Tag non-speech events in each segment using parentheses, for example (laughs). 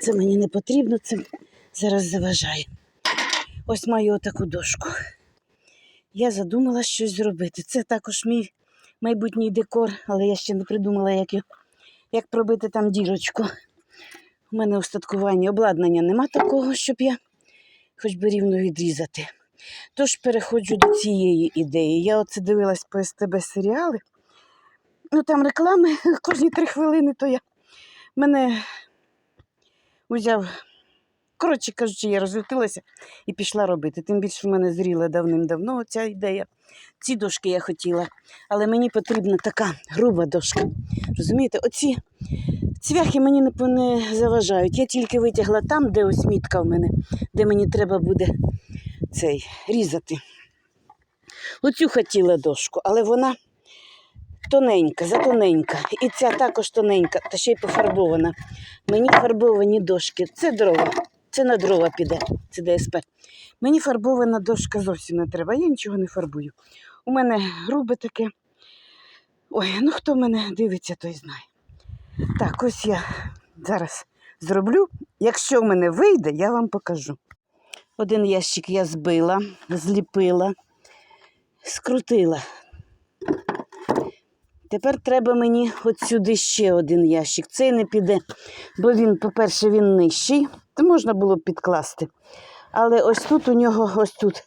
Це мені не потрібно, це зараз заважає. Ось маю отаку дошку. Я задумала щось зробити. Це також мій майбутній декор, але я ще не придумала, як, як пробити там дірочку. У мене устаткування обладнання нема такого, щоб я хоч би рівно відрізати. Тож переходжу до цієї ідеї. Я оце дивилась по СТБ серіали. Ну там реклами (laughs) кожні три хвилини, то я мене узяв. Коротше кажучи, я розлютилася і пішла робити. Тим більше в мене зріла давним-давно ця ідея. Ці дошки я хотіла, але мені потрібна така груба дошка. Розумієте, оці цвяхи мені не, заважають. Я тільки витягла там, де ось мітка в мене, де мені треба буде цей різати. Оцю хотіла дошку, але вона тоненька, затоненька. І ця також тоненька, та ще й пофарбована. Мені фарбовані дошки. Це дрова. Це на дрова піде, це ДСП. Мені фарбована дошка зовсім не треба. Я нічого не фарбую. У мене грубе таке. Ой, ну хто мене дивиться, той знає. Так, ось я зараз зроблю. Якщо в мене вийде, я вам покажу. Один ящик я збила, зліпила, скрутила. Тепер треба мені от сюди ще один ящик. Цей не піде, бо він, по-перше, він нижчий, то можна було б підкласти. Але ось тут у нього ось тут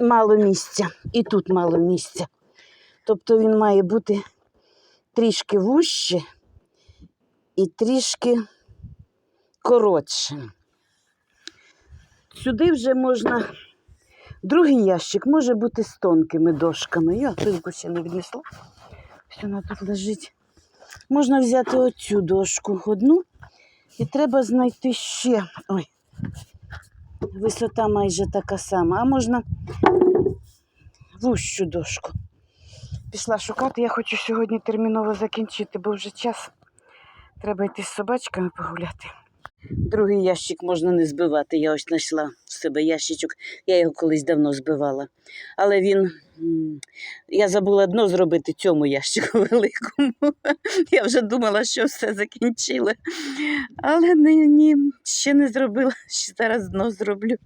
мало місця, і тут мало місця. Тобто він має бути трішки вужче і трішки коротше. Сюди вже можна. Другий ящик може бути з тонкими дошками. Я пилку ще не віднесла. Вона тут лежить. Можна взяти оцю дошку одну і треба знайти ще. Ой, висота майже така сама. А можна вущу дошку. Пішла шукати. Я хочу сьогодні терміново закінчити, бо вже час. Треба йти з собачками погуляти. Другий ящик можна не збивати. Я ось знайшла в себе ящичок. Я його колись давно збивала. Але він. Я забула дно зробити цьому ящику (laughs) великому. Я вже думала, що все закінчила. Але ні, ще не зробила. Ще зараз дно зроблю.